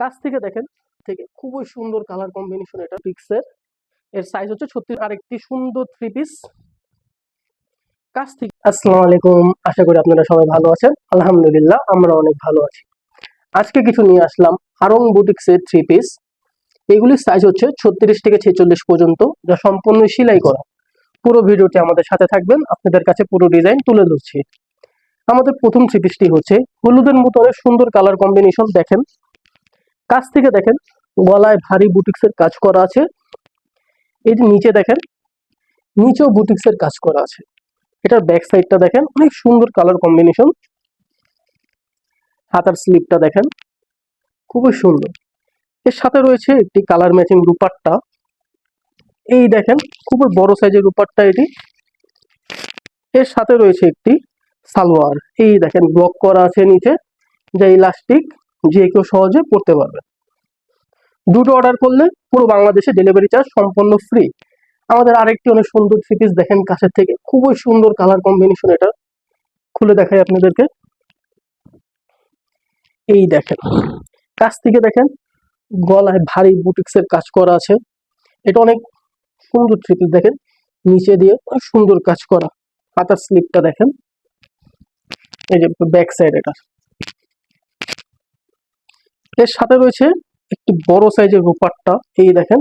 কাছ থেকে দেখেন, থেকে খুবই সুন্দর কালার কম্বিনেশন এটা পিক্সের এর সাইজ হচ্ছে ছত্রিশ আর একটি সুন্দর থ্রি পিস কাছ থেকে আসসালামু আলাইকুম, আশা করি আপনারা সবাই ভালো আছেন। আলহামদুলিল্লাহ, আমরা অনেক ভালো আছি। আজকে কিছু নিয়ে আসলাম আরং বুটিক্সের থ্রি পিস এগুলির সাইজ হচ্ছে ছত্রিশ থেকে ছেচল্লিশ পর্যন্ত, যা সম্পূর্ণ সেলাই করা। পুরো ভিডিওটি আমাদের সাথে থাকবেন, আপনাদের কাছে পুরো ডিজাইন তুলে ধরছি। আমাদের প্রথম থ্রি পিসটি হচ্ছে হলুদের মতো অনেক সুন্দর কালার কম্বিনেশন দেখেন। কাছ থেকে দেখেন, গলায় ভারী বুটিক্সের কাজ করা আছে। এই যে নিচে দেখেন, নিচেও বুটিক্সের কাজ করা আছে। এটার ব্যাক সাইডটা দেখেন, অনেক সুন্দর কালার কম্বিনেশন হাতার স্লিপটা দেখেন, খুবই সুন্দর। এর সাথে রয়েছে একটি কালার ম্যাচিং রূপারটা এই দেখেন, খুবই বড় সাইজের রূপারটা এটি। এর সাথে রয়েছে একটি সালোয়ার। এই দেখেন ব্লক করা আছে নিচে, যে ইলাস্টিক যে কেউ সহজে পড়তে পারবে। দুটো অর্ডার করলে পুরো বাংলাদেশে ডেলিভারি চার্জ সম্পূর্ণ ফ্রি আমাদের আরেকটি অনেক সুন্দর থ্রি পিস দেখেন কাছের থেকে। খুবই সুন্দর কালার কম্বিনেশন এটা। খুলে দেখাই আপনাদেরকে। এই দেখেন, কাছ থেকে দেখেন, গলায় ভারী বুটিক্সের কাজ করা আছে। এটা অনেক সুন্দর থ্রি পিস দেখেন। নিচে দিয়ে অনেক সুন্দর কাজ করা। হাতার স্লিপটা দেখেন। এই যে ব্যাক সাইড এটা এর সাথে রয়েছে একটি বড় সাইজের রূপারটা এই দেখেন।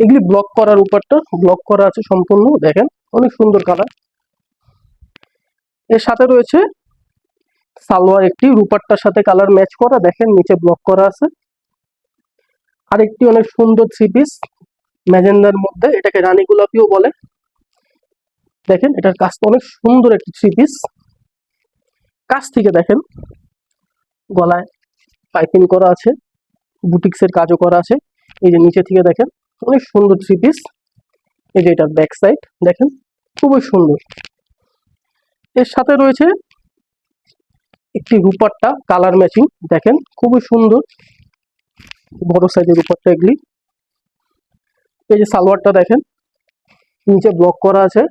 এগুলি ব্লক করার রূপারটা ব্লক করা আছে সম্পূর্ণ, দেখেন, অনেক সুন্দর কালারের সাথে রয়েছে সালোয়ার, একটি রূপারটার সাথে কালার ম্যাচ করা, দেখেন, নিচে ব্লক করা আছে। আরেকটি অনেক সুন্দর থ্রি পিস ম্যাজেন্ডার মধ্যে, এটাকে রানী গোলাপিও বলে। দেখেন, এটার কাজটা অনেক সুন্দর একটি থ্রি পিস কাছ থেকে দেখেন, গলায় পাইপিং করা আছে, বুটিক্সের কাজও করা আছে। এই যে নিচে থেকে দেখেন, অনেক সুন্দর থ্রি পিস এই যে এটার ব্যাক সাইড দেখেন, খুবই সুন্দর। এর সাথে রয়েছে একটি রূপারটা কালার ম্যাচিং দেখেন, খুবই সুন্দর। বড় সাইজের রূপারটা এগুলি। এই যে সালোয়ারটা দেখেন, নিচে ব্লক করা আছে।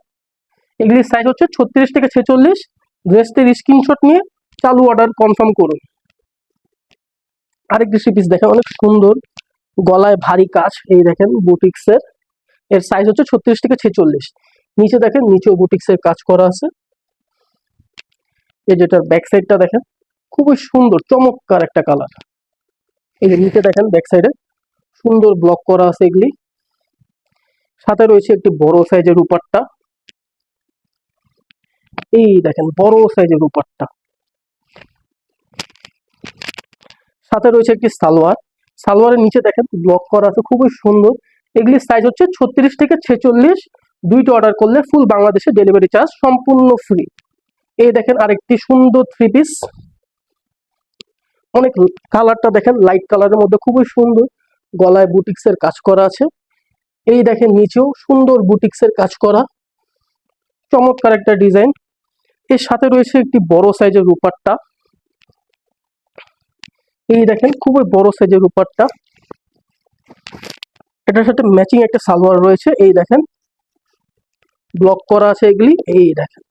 এগুলির সাইজ হচ্ছে ছত্রিশ থেকে ছেচল্লিশ। ড্রেসটির স্ক্রিনশট নিয়ে চালু অর্ডার কনফার্ম করুন। আরেকটি থ্রি পিস দেখেন, অনেক সুন্দর, গলায় ভারী কাজ, এই দেখেন বুটিক্সের। এর সাইজ হচ্ছে ছত্রিশ থেকে ছেচল্লিশ। নিচে দেখেন, নিচেও বুটিক্সের কাজ করা আছে। এই যেটার ব্যাক সাইডটা দেখেন, খুবই সুন্দর, চমৎকার একটা কালার এই যে নিচে দেখেন ব্যাক সাইডে সুন্দর ব্লক করা আছে এগুলি। সাথে রয়েছে একটি বড় সাইজের রূপারটা এই দেখেন, বড় সাইজের রূপারটা সাথে রয়েছে একটি সালোয়ার। সালোয়ারের নিচে দেখেন ব্লক করা আছে, খুবই সুন্দর। এগুলির সাইজ হচ্ছে ছত্রিশ থেকে ছেচল্লিশ। দুইটা অর্ডার করলে ফুল বাংলাদেশে ডেলিভারি চার্জ সম্পূর্ণ ফ্রি এই দেখেন আরেকটি সুন্দর থ্রি পিস অনেক কালারটা দেখেন লাইট কালারের মধ্যে খুবই সুন্দর। গলায় বুটিক্সের কাজ করা আছে। এই দেখেন, নিচেও সুন্দর বুটিক্সের কাজ করা। চমৎকার একটা ডিজাইন এর সাথে রয়েছে একটি বড় সাইজের রূপারটা এই দেখেন, খুবই বড় সাইজের উপরটা। এটার সাথে ম্যাচিং একটা সালোয়ার রয়েছে, এই দেখেন। ব্লক করা আছে এগুলি, এই দেখেন।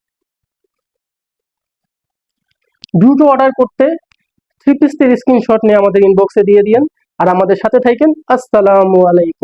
দুটো অর্ডার করতে থ্রি পিসটির স্ক্রিনশট নিয়ে আমাদের ইনবক্সে দিয়ে দিন আর আমাদের সাথে থাকেন, আসসালামু আলাইকুম।